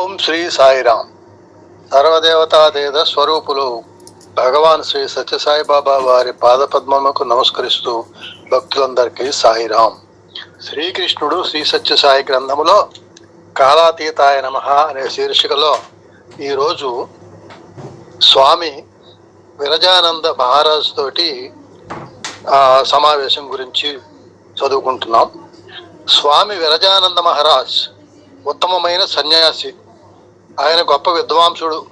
ఓం శ్రీ సాయిరామ్. సర్వదేవతాదేద స్వరూపులు భగవాన్ శ్రీ సత్యసాయిబాబా వారి పాదపద్మముకు నమస్కరిస్తూ భక్తులందరికీ సాయిరాం శ్రీకృష్ణుడు శ్రీ సత్యసాయి గ్రంథములో కాలాతీతాయ నమ అనే శీర్షికలో ఈరోజు స్వామి విరజానంద మహారాజ్ తోటి సమావేశం గురించి చదువుకుంటున్నాం. స్వామి విరజానంద మహారాజ్ ఉత్తమమైన సన్యాసి ఆయన గొప్ప విద్వాంసుడు.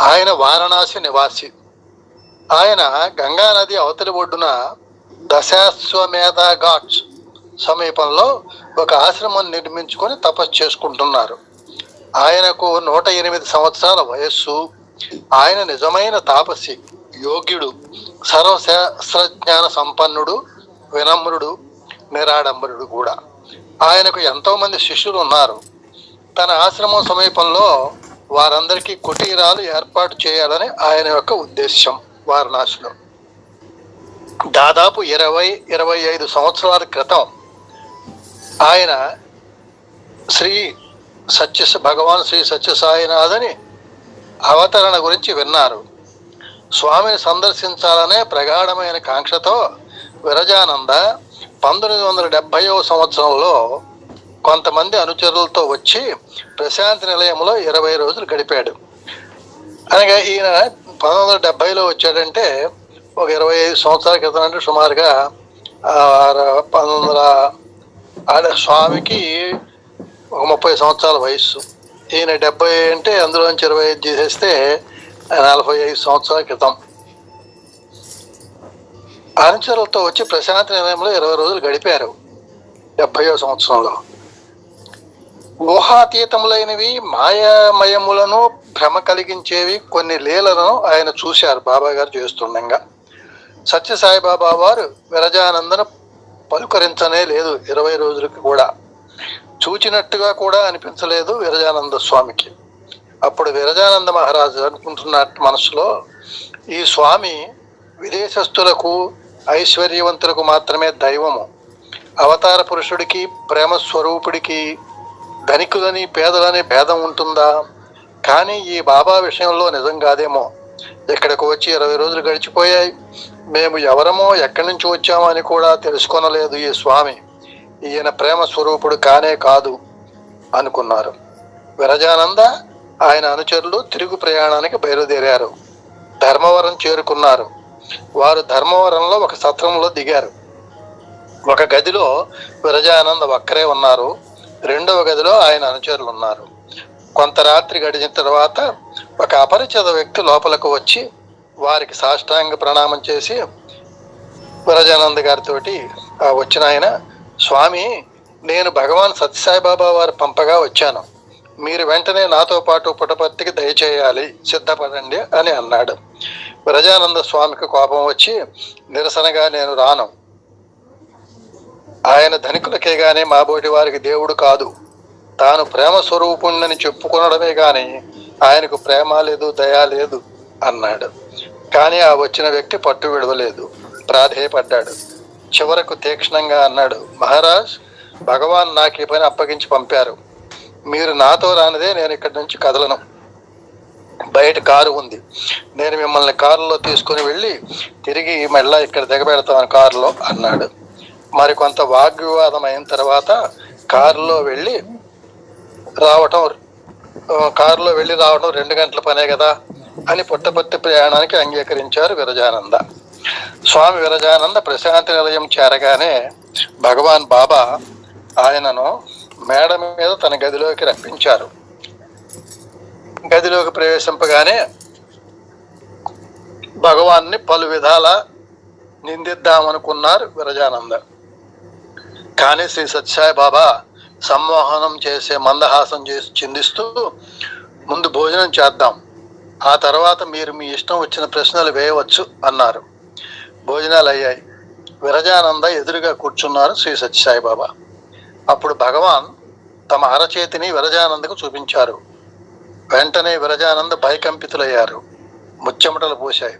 ఆయన వారణాసి నివాసి. ఆయన గంగా నది అవతలి ఒడ్డున దశాశ్వమేధ ఘాట్స్ సమీపంలో ఒక ఆశ్రమం నిర్మించుకొని తపస్సు చేసుకుంటున్నారు. ఆయనకు నూట ఎనిమిది సంవత్సరాల వయస్సు. ఆయన నిజమైన తాపసి యోగ్యుడు సర్వశాస్త్రజ్ఞాన సంపన్నుడు వినమ్రుడు నిరాడంబరుడు కూడా. ఆయనకు ఎంతోమంది శిష్యులు ఉన్నారు. తన ఆశ్రమం సమీపంలో వారందరికీ కుటీరాలు ఏర్పాటు చేయాలని ఆయన యొక్క ఉద్దేశం వారణాసిలో. దాదాపు ఇరవై ఇరవై ఐదు సంవత్సరాల క్రితం ఆయన శ్రీ సత్య భగవాన్ శ్రీ సత్యసాయినాథని అవతరణ గురించి విన్నారు. స్వామిని సందర్శించాలనే ప్రగాఢమైన కాంక్షతో విరజానంద పంతొమ్మిది వందల డెబ్భైవ సంవత్సరంలో కొంతమంది అనుచరులతో వచ్చి ప్రశాంతి నిలయంలో ఇరవై రోజులు గడిపాడు. అనగా ఈయన పంతొమ్మిది వందల డెబ్భైలో వచ్చాడంటే ఒక ఇరవై ఐదు సంవత్సరాల క్రితం అంటే సుమారుగా పంతొమ్మిది వందల ఆడ స్వామికి ఒక ముప్పై సంవత్సరాల వయస్సు. ఈయన డెబ్బై అంటే అందులోంచి ఇరవై ఐదు చేసేస్తే నలభై ఐదు సంవత్సరాల క్రితం. అనుచరులతో వచ్చి ప్రశాంతి నిలయంలో ఇరవై రోజులు గడిపారు. డెబ్బయో సంవత్సరంలో. ఊహాతీతములైనవి మాయామయములను భ్రమ కలిగించేవి కొన్ని లీలలను ఆయన చూశారు బాబా గారు చేస్తుండగా. సత్యసాయిబాబా వారు విరజానందను పలుకరించనే లేదు ఇరవై రోజులకి కూడా. చూచినట్టుగా కూడా అనిపించలేదు విరజానంద స్వామికి. అప్పుడు విరజానంద మహారాజు అనుకుంటున్న మనసులో ఈ స్వామి విదేశస్తులకు ఐశ్వర్యవంతులకు మాత్రమే దైవము. అవతార పురుషుడికి ప్రేమ స్వరూపుడికి ధనికులని పేదలని భేదం ఉంటుందా? కానీ ఈ బాబా విషయంలో నిజం కాదేమో. ఇక్కడికి వచ్చి ఇరవై రోజులు గడిచిపోయాయి. మేము ఎవరమో ఎక్కడి నుంచి వచ్చామో అని కూడా తెలుసుకొనలేదు ఈ స్వామి. ఈయన ప్రేమ స్వరూపుడు కానే కాదు అనుకున్నారు. విరజానంద ఆయన అనుచరులు తిరుగు ప్రయాణానికి బయలుదేరారు. ధర్మవరం చేరుకున్నారు. వారు ధర్మవరంలో ఒక సత్రంలో దిగారు. ఒక గదిలో విరజానంద ఒక్కరే ఉన్నారు. రెండవ గదిలో ఆయన అనుచరులు ఉన్నారు కొంత రాత్రి గడిచిన తర్వాత ఒక అపరిచిత వ్యక్తి లోపలకు వచ్చి వారికి సాష్టాంగ ప్రణామం చేసి విరజానంద గారితో వచ్చిన ఆయన స్వామి నేను భగవాన్ సత్యసాయిబాబా వారు పంపగా వచ్చాను. మీరు వెంటనే నాతో పాటు పుటపర్తికి దయచేయాలి సిద్ధపడండి అని అన్నాడు. విరజానంద స్వామికి కోపం వచ్చి నిరసనగా నేను రాను. ఆయన ధనికులకే గాని మాబోటి వారికి దేవుడు కాదు. తాను ప్రేమ స్వరూపుణ్ణని చెప్పుకొనడమే గాని ఆయనకు ప్రేమ లేదు దయ లేదు అన్నాడు. కానీ ఆ వచ్చిన వ్యక్తి పట్టు విడవలేదు ప్రాధేయపడ్డాడు. చివరకు తీక్షణంగా అన్నాడు మహారాజ్ భగవాన్ నాకు ఈ పని అప్పగించి పంపారు. మీరు నాతో రానిదే నేను ఇక్కడి నుంచి కదలను. బయట కారు ఉంది. నేను మిమ్మల్ని కారులో తీసుకుని వెళ్ళి తిరిగి మళ్ళా ఇక్కడ దిగబెడతాను కారులో అన్నాడు. మరి కొంత వాగ్వివాదం అయిన తర్వాత కారులో వెళ్ళి రావటం కారులో వెళ్ళి రావడం రెండు గంటల పనే కదా అని పుట్టపర్తి ప్రయాణానికి అంగీకరించారు విరజానంద. స్వామి విరజానంద ప్రశాంతి నిలయం చేరగానే భగవాన్ బాబా ఆయనను మేడ మీద తన గదిలోకి రప్పించారు. గదిలోకి ప్రవేశింపగానే భగవాన్ని పలు విధాల నిందిద్దామనుకున్నారు విరజానంద. కానీ శ్రీ సత్యసాయి బాబా సమ్మోహనం చేసే మందహాసం చేసి చిందిస్తూ ముందు భోజనం చేద్దాం. ఆ తర్వాత మీరు మీ ఇష్టం వచ్చిన ప్రశ్నలు వేయవచ్చు అన్నారు. భోజనాలు అయ్యాయి. విరజానంద ఎదురుగా కూర్చున్నారు శ్రీ సత్యసాయి బాబా. అప్పుడు భగవాన్ తమ అరచేతిని విరజానందకు చూపించారు. వెంటనే విరజానంద భయకంపితులయ్యారు. ముచ్చెమటలు పోశాయి.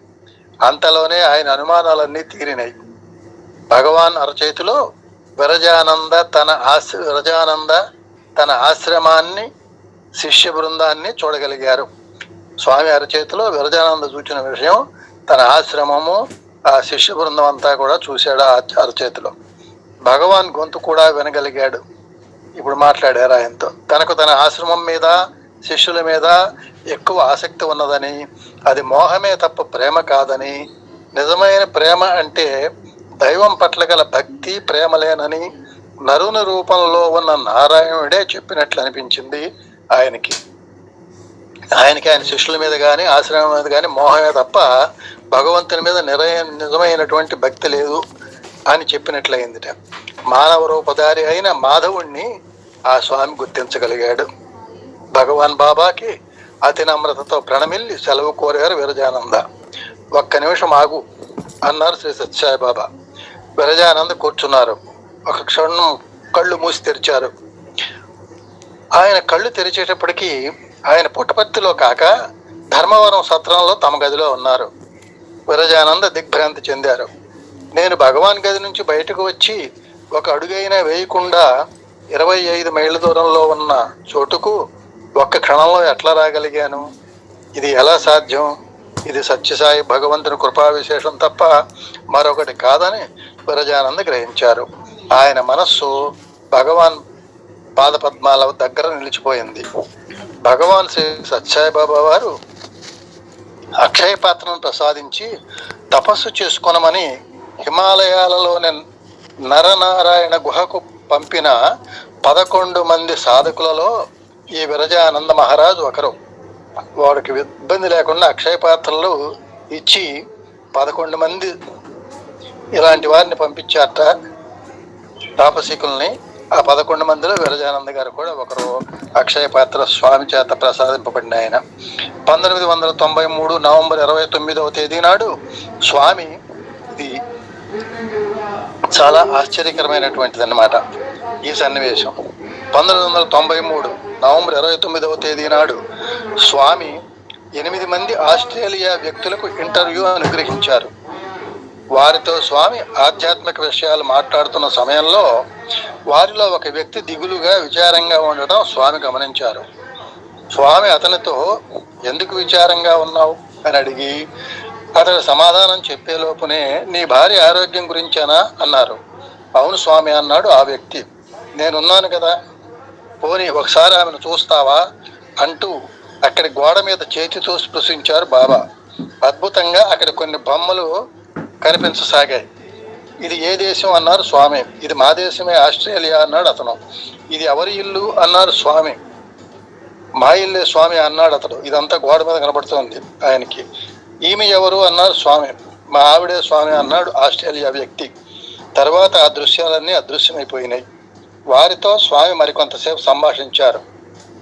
అంతలోనే ఆయన అనుమానాలన్నీ తీరినాయి. భగవాన్ అరచేతిలో విరజానంద తన ఆశ్ర విరజానంద తన ఆశ్రమాన్ని శిష్య బృందాన్ని చూడగలిగారు. స్వామి అరచేతిలో విరజానంద చూచిన విషయం తన ఆశ్రమము ఆ శిష్య బృందం అంతా కూడా చూశాడు ఆ అరచేతిలో భగవాన్ గొంతు కూడా వినగలిగాడు. ఇప్పుడు మాట్లాడారు ఆయనతో. తనకు తన ఆశ్రమం మీద శిష్యుల మీద ఎక్కువ ఆసక్తి ఉన్నదని అది మోహమే తప్ప ప్రేమ కాదని నిజమైన ప్రేమ అంటే దైవం పట్ల గల భక్తి ప్రేమలేనని నరుని రూపంలో ఉన్న నారాయణుడే చెప్పినట్లు అనిపించింది ఆయనకి. ఆయనకి ఆయన శిష్యుల మీద కానీ ఆశ్రమం మీద కానీ మోహమే తప్ప భగవంతుని మీద నిరయ నిజమైనటువంటి భక్తి లేదు అని చెప్పినట్లయిందిట. మానవ రూపధారి అయిన మాధవుణ్ణి ఆ స్వామి గుర్తించగలిగాడు. భగవాన్ బాబాకి అతి నమ్రతతో ప్రణమిల్లి సెలవు కోరారు విరజానంద. ఒక్క నిమిషం ఆగు అన్నారు శ్రీ సత్యసాయి బాబా. విరజానంద కూర్చున్నారు. ఒక క్షణం కళ్ళు మూసి తెరిచారు. ఆయన కళ్ళు తెరిచేటప్పటికి ఆయన పుట్టపర్తిలో కాక ధర్మవరం సత్రంలో తమ గదిలో ఉన్నారు. విరజానంద దిగ్భ్రాంతి చెందారు. నేను భగవాన్ గది నుంచి బయటకు వచ్చి ఒక అడుగైనా వేయకుండా ఇరవై ఐదు మైళ్ళ దూరంలో ఉన్న చోటుకు ఒక్క క్షణంలో ఎట్లా రాగలిగాను? ఇది ఎలా సాధ్యం? ఇది సత్యసాయి భగవంతుని కృపా విశేషం తప్ప మరొకటి కాదని విరజానంద గ్రహించారు. ఆయన మనస్సు భగవాన్ పాదపద్మాల దగ్గర నిలిచిపోయింది. భగవాన్ శ్రీ సత్యసాయి బాబా వారు అక్షయ పాత్రను ప్రసాదించి తపస్సు చేసుకొనమని హిమాలయాలలోని నరనారాయణ గుహకు పంపిన పదకొండు మంది సాధకులలో ఈ విరజానంద మహారాజు ఒకరు. వాడికి ఇబ్బంది లేకుండా అక్షయ పాత్రలు ఇచ్చి పదకొండు మంది ఇలాంటి వారిని పంపించారట తాపసికుల్ని. ఆ పదకొండు మందిలో విరజానంద గారు కూడా ఒకరు అక్షయ పాత్ర స్వామి చేత ప్రసాదింపబడిన ఆయన. పంతొమ్మిది వందల తొంభై మూడు నవంబర్ ఇరవై తొమ్మిదవ తేదీ నాడు స్వామి ఇది చాలా ఆశ్చర్యకరమైనటువంటిది అన్నమాట ఈ సన్నివేశం. పంతొమ్మిది వందల తొంభై మూడు నవంబర్ ఇరవై తొమ్మిదవ తేదీ నాడు స్వామి ఎనిమిది మంది ఆస్ట్రేలియా వ్యక్తులకు ఇంటర్వ్యూ అనుగ్రహించారు. వారితో స్వామి ఆధ్యాత్మిక విషయాలు మాట్లాడుతున్న సమయంలో వారిలో ఒక వ్యక్తి దిగులుగా విచారంగా ఉండటం స్వామి గమనించారు. స్వామి అతనితో ఎందుకు విచారంగా ఉన్నావు? అని అడిగి అతడు సమాధానం చెప్పే లోపునే నీ భార్య ఆరోగ్యం గురించేనా? అన్నారు. అవును స్వామి అన్నాడు ఆ వ్యక్తి. నేనున్నాను కదా. పోనీ ఒకసారి ఆమెను చూస్తావా? అంటూ అక్కడి గోడ మీద చేతితో స్పృశించారు బాబా. అద్భుతంగా అక్కడ కొన్ని బొమ్మలు కనిపించసాగాయి. ఇది ఏ దేశం అన్నారు స్వామి. ఇది మా దేశమే ఆస్ట్రేలియా అన్నాడు అతను. ఇది ఎవరి ఇల్లు అన్నారు స్వామి. మా ఇల్లే స్వామి అన్నాడు అతడు. ఇదంతా గోడ మీద కనబడుతోంది ఆయనకి. ఈమె ఎవరు అన్నారు స్వామి. మా ఆవిడే స్వామి అన్నాడు ఆస్ట్రేలియా వ్యక్తి. తర్వాత ఆ దృశ్యాలన్నీ అదృశ్యమైపోయినాయి. వారితో స్వామి మరికొంతసేపు సంభాషించారు.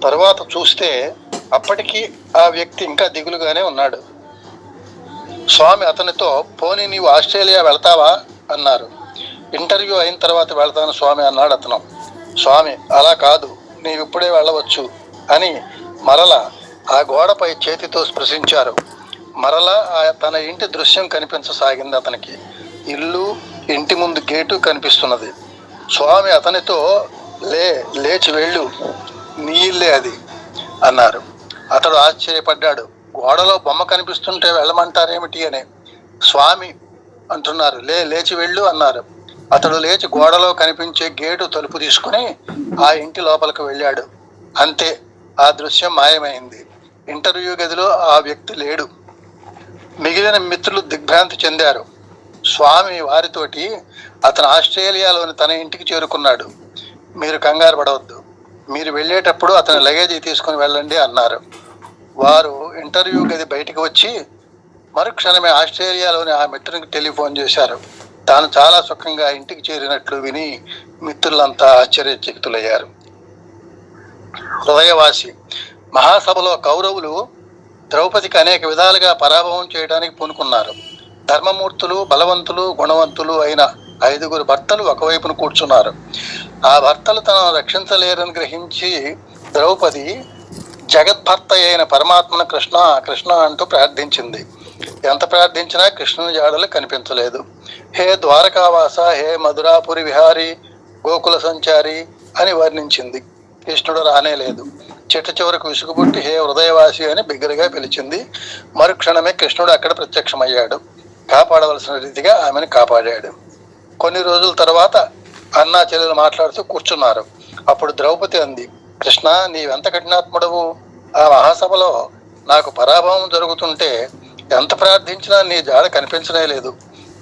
తరువాత చూస్తే అప్పటికి ఆ వ్యక్తి ఇంకా దిగులుగానే ఉన్నాడు. స్వామి అతనితో పోనీ నీవు ఆస్ట్రేలియా వెళ్తావా? అన్నారు. ఇంటర్వ్యూ అయిన తర్వాత వెళ్తాను స్వామి అన్నాడు అతను. స్వామి అలా కాదు. నీవు ఇప్పుడే వెళ్ళవచ్చు అని మరల ఆ గోడపై చేతితో స్పృశించారు. మరలా ఆ తన ఇంటి దృశ్యం కనిపించసాగింది అతనికి. ఇల్లు ఇంటి ముందు గేటు కనిపిస్తున్నది. స్వామి అతనితో లే లేచి వెళ్ళు. నీళ్ళే అది అన్నారు. అతడు ఆశ్చర్యపడ్డాడు. గోడలో బొమ్మ కనిపిస్తుంటే వెళ్ళమంటారేమిటి అని. స్వామి అంటున్నారు. లే లేచి వెళ్ళు అన్నారు. అతడు లేచి గోడలో కనిపించే గేటు తలుపు తీసుకుని ఆ ఇంటి లోపలికి వెళ్ళాడు. అంతే ఆ దృశ్యం మాయమైంది. ఇంటర్వ్యూ గదిలో ఆ వ్యక్తి లేడు. మిగిలిన మిత్రులు దిగ్భ్రాంతి చెందారు. స్వామి వారితోటి అతను ఆస్ట్రేలియాలోని తన ఇంటికి చేరుకున్నాడు. మీరు కంగారు పడవద్దు. మీరు వెళ్ళేటప్పుడు అతని లగేజీ తీసుకుని వెళ్ళండి అన్నారు. వారు ఇంటర్వ్యూ గది బయటికి వచ్చి మరుక్షణమే ఆస్ట్రేలియాలోని ఆ మిత్రునికి టెలిఫోన్ చేశారు. తాను చాలా సుఖంగా ఇంటికి చేరినట్లు విని మిత్రులంతా ఆశ్చర్యచకితులయ్యారు. హృదయవాసి మహాసభలో కౌరవులు ద్రౌపదికి అనేక విధాలుగా పరాభవం చేయడానికి పూనుకున్నారు. ధర్మమూర్తులు బలవంతులు గుణవంతులు అయిన ఐదుగురు భర్తలు ఒకవైపున కూర్చున్నారు. ఆ భర్తలు తనను రక్షించలేరని గ్రహించి ద్రౌపది జగద్భర్త అయిన పరమాత్మను కృష్ణ కృష్ణ అంటూ ప్రార్థించింది. ఎంత ప్రార్థించినా కృష్ణుని జాడలు కనిపించలేదు. హే ద్వారకావాస హే మధురాపురి విహారి గోకుల సంచారి అని వర్ణించింది. కృష్ణుడు రానే లేదు. చిట్ట చివరకు విసుగుబుట్టి హే హృదయవాసి అని బిగ్గరగా పిలిచింది. మరుక్షణమే కృష్ణుడు అక్కడ ప్రత్యక్షమయ్యాడు. కాపాడవలసిన రీతిగా ఆమెను కాపాడాడు. కొన్ని రోజుల తర్వాత అన్నా చెల్లెలు మాట్లాడుతూ కూర్చున్నారు. అప్పుడు ద్రౌపది అంది కృష్ణ నీవెంత కఠినాత్ముడవు? ఆ మహాసభలో నాకు పరాభవం జరుగుతుంటే ఎంత ప్రార్థించినా నీ జాడ కనిపించనే లేదు.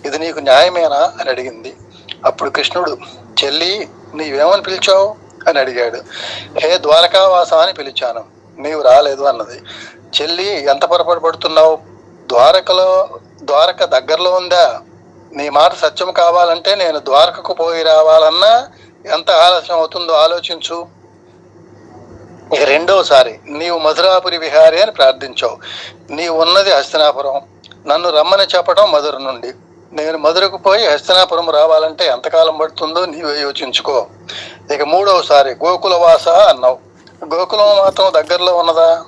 ఇది నీకు న్యాయమేనా? అని అడిగింది. అప్పుడు కృష్ణుడు చెల్లి నీవేమని పిలిచావు? అని అడిగాడు. హే ద్వారకావాస అని పిలిచాను. నీవు రాలేదు అన్నది. చెల్లి ఎంత పొరపాటు పడుతున్నావు? ద్వారకలో ద్వారక దగ్గరలో ఉందా? నీ మాట సత్యం కావాలంటే నేను ద్వారకకు పోయి రావాలన్నా ఎంత ఆలస్యం అవుతుందో ఆలోచించు. ఇక రెండోసారి నీవు మధురాపురి విహారి అని ప్రార్థించావు నీవు ఉన్నది హస్తినాపురం. నన్ను రమ్మని చెప్పడం మధుర నుండి. నేను మధురకు పోయి హస్తినాపురం రావాలంటే ఎంతకాలం పడుతుందో నీవే యోచించుకో. ఇక మూడవసారి గోకులవాస అన్నావు. గోకులం మాత్రం దగ్గరలో ఉన్నదా?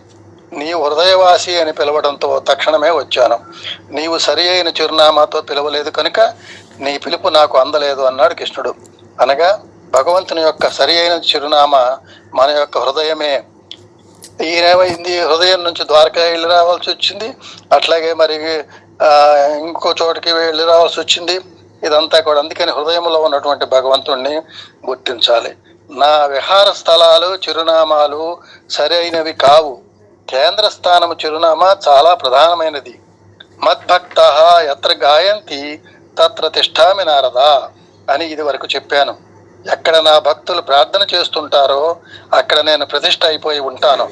నీ హృదయవాసి అని పిలవడంతో తక్షణమే వచ్చాను. నీవు సరి అయిన చిరునామాతో పిలవలేదు కనుక నీ పిలుపు నాకు అందలేదు అన్నాడు కృష్ణుడు. అనగా భగవంతుని యొక్క సరి అయిన చిరునామా మన యొక్క హృదయమే. ఈయనేమైంది? హృదయం నుంచి ద్వారకా వెళ్ళి రావాల్సి వచ్చింది. అట్లాగే మరి ఇంకో చోటికి వెళ్ళి రావాల్సి వచ్చింది. ఇదంతా కూడా అందుకని హృదయంలో ఉన్నటువంటి భగవంతుణ్ణి గుర్తించాలి. నా విహార స్థలాలు చిరునామాలు సరైనవి కావు. కేంద్ర స్థానము చిరునామా చాలా ప్రధానమైనది. మద్భక్త ఎత్ర గాయంతి తత్ర తిష్టామి నారదా అని ఇది వరకు చెప్పాను. ఎక్కడ నా భక్తులు ప్రార్థన చేస్తుంటారో అక్కడ నేను ప్రతిష్ట అయిపోయి ఉంటాను.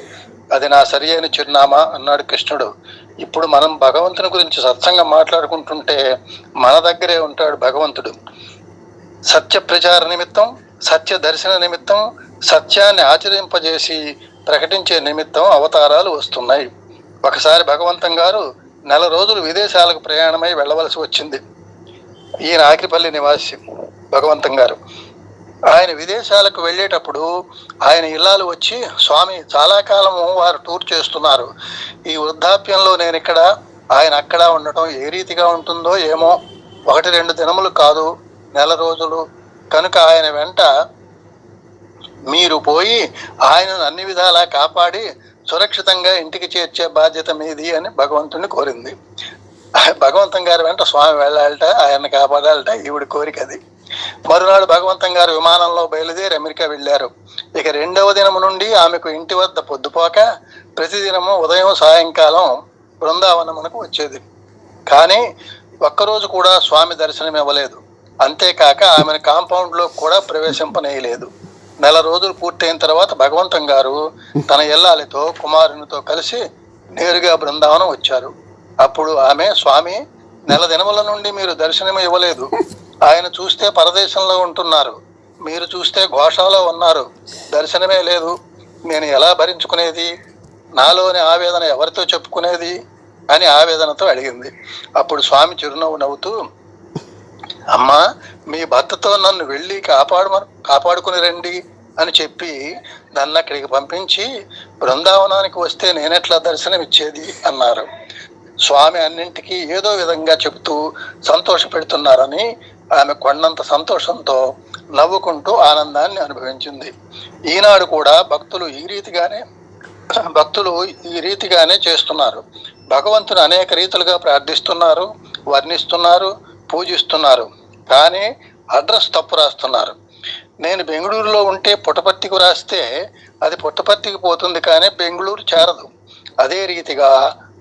అది నా సరి అయిన చిరునామా అన్నాడు కృష్ణుడు. ఇప్పుడు మనం భగవంతుని గురించి సత్సంగం మాట్లాడుకుంటుంటే మన దగ్గరే ఉంటాడు భగవంతుడు. సత్య ప్రచార నిమిత్తం సత్య దర్శన నిమిత్తం సత్యాన్ని ఆచరింపజేసి ప్రకటించే నిమిత్తం అవతారాలు వస్తున్నాయి. ఒకసారి భగవంతం గారు నెల రోజులు విదేశాలకు ప్రయాణమై వెళ్ళవలసి వచ్చింది. ఈయన ఆకిరిపల్లి నివాసి భగవంతం గారు. ఆయన విదేశాలకు వెళ్ళేటప్పుడు ఆయన ఇల్లాలు వచ్చి స్వామి చాలా కాలం వారు టూర్ చేస్తున్నారు. ఈ వృద్ధాప్యంలో నేను ఇక్కడ ఆయన అక్కడ ఉండటం ఏ రీతిగా ఉంటుందో ఏమో ఒకటి రెండు దినములు కాదు నెల రోజులు. కనుక ఆయన వెంట మీరు పోయి ఆయనను అన్ని విధాలా కాపాడి సురక్షితంగా ఇంటికి చేర్చే బాధ్యత మీది అని భగవంతుని కోరింది. భగవంతం గారి వెంట స్వామి వెళ్ళాలట ఆయన్ని కాపాడాలట ఈవిడ కోరిక అది. మరునాడు భగవంతం గారు విమానంలో బయలుదేరి అమెరికా వెళ్ళారు. ఇక రెండవ దినము నుండి ఆమెకు ఇంటి వద్ద పొద్దుపోక ప్రతిదినము ఉదయం సాయంకాలం బృందావనమునకు వచ్చేది. కానీ ఒక్కరోజు కూడా స్వామి దర్శనం ఇవ్వలేదు అంతేకాక ఆమెను కాంపౌండ్లో కూడా ప్రవేశింపనేయలేదు. నెల రోజులు పూర్తయిన తర్వాత భగవంతం గారు తన ఇల్లాలితో కుమారునితో కలిసి నేరుగా బృందావనం వచ్చారు. అప్పుడు ఆమె స్వామి నెల దినముల నుండి మీరు దర్శనం ఇవ్వలేదు. ఆయన చూస్తే పరదేశంలో ఉంటున్నారు. మీరు చూస్తే ఘోషాలో ఉన్నారు. దర్శనమే లేదు. నేను ఎలా భరించుకునేది? నాలోని ఆవేదన ఎవరితో చెప్పుకునేది? అని ఆవేదనతో అడిగింది. అప్పుడు స్వామి చిరునవ్వు నవ్వుతూ అమ్మా మీ భర్తతో నన్ను వెళ్ళి కాపాడు కాపాడుకుని రండి అని చెప్పి నన్ను అక్కడికి పంపించి బృందావనానికి వస్తే నేనెట్లా దర్శనం ఇచ్చేది అన్నారు. స్వామి అన్నింటికీ ఏదో విధంగా చెబుతూ సంతోష పెడుతున్నారని ఆమె కొండంత సంతోషంతో నవ్వుకుంటూ ఆనందాన్ని అనుభవించింది. ఈనాడు కూడా భక్తులు ఈ రీతిగానే భక్తులు ఈ రీతిగానే చేస్తున్నారు. భగవంతుని అనేక రీతులుగా ప్రార్థిస్తున్నారు వర్ణిస్తున్నారు పూజిస్తున్నారు. కానీ అడ్రస్ తప్పు రాస్తున్నారు. నేను బెంగళూరులో ఉంటే పుట్టపర్తికి రాస్తే అది పుట్టపర్తికి పోతుంది కానీ బెంగళూరు చేరదు. అదే రీతిగా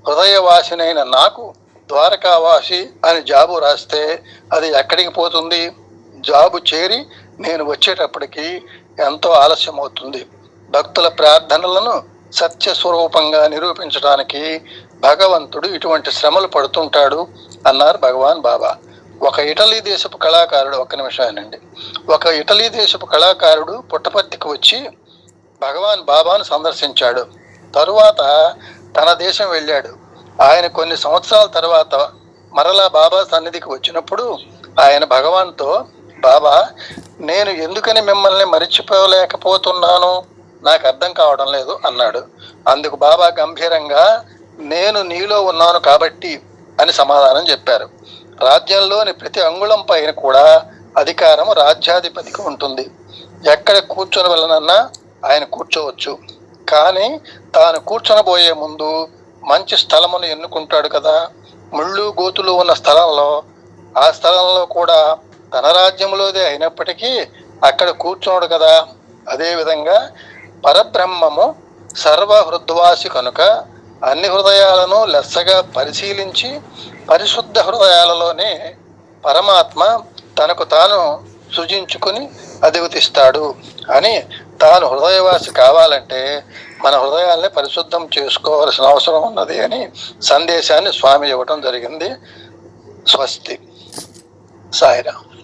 హృదయవాసినైన నాకు ద్వారకావాసి అని జాబు రాస్తే అది ఎక్కడికి పోతుంది? జాబు చేరి నేను వచ్చేటప్పటికి ఎంతో ఆలస్యం అవుతుంది భక్తుల ప్రార్థనలను సత్య స్వరూపంగా నిరూపించడానికి భగవంతుడు ఇటువంటి శ్రమలు పడుతుంటాడు అన్నారు భగవాన్ బాబా. ఒక ఇటలీ దేశపు కళాకారుడు ఒక్క నిమిషానండి ఒక ఇటలీ దేశపు కళాకారుడు పుట్టపర్తికి వచ్చి భగవాన్ బాబాను సందర్శించాడు. తరువాత తన దేశం వెళ్ళాడు. ఆయన కొన్ని సంవత్సరాల తర్వాత మరలా బాబా సన్నిధికి వచ్చినప్పుడు ఆయన భగవాన్తో బాబా నేను ఎందుకని మిమ్మల్ని మరిచిపోలేకపోతున్నాను? నాకు అర్థం కావడం లేదు అన్నాడు. అందుకు బాబా గంభీరంగా నేను నీలో ఉన్నాను కాబట్టి అని సమాధానం చెప్పారు. రాజ్యంలోని ప్రతి అంగుళం పైన కూడా అధికారం రాజ్యాధిపతికి ఉంటుంది. ఎక్కడ కూర్చొని వెళ్ళనన్నా ఆయన కూర్చోవచ్చు. కానీ తాను కూర్చొనబోయే ముందు మంచి స్థలమును ఎన్నుకుంటాడు కదా. ముళ్ళు గోతులు ఉన్న స్థలంలో ఆ స్థలంలో కూడా తన రాజ్యంలోదే అయినప్పటికీ అక్కడ కూర్చోడు కదా. అదేవిధంగా పరబ్రహ్మము సర్వహృద్వాసి కనుక అన్ని హృదయాలను లెస్సగా పరిశీలించి పరిశుద్ధ హృదయాలలోనే పరమాత్మ తనకు తాను సృజించుకుని అధివతిస్తాడు అని తాను హృదయవాసి కావాలంటే మన హృదయాల్ని పరిశుద్ధం చేసుకోవాల్సిన అవసరం ఉన్నది అని సందేశాన్ని స్వామి ఇవ్వటం జరిగింది. స్వస్తి. సాయిరామ్.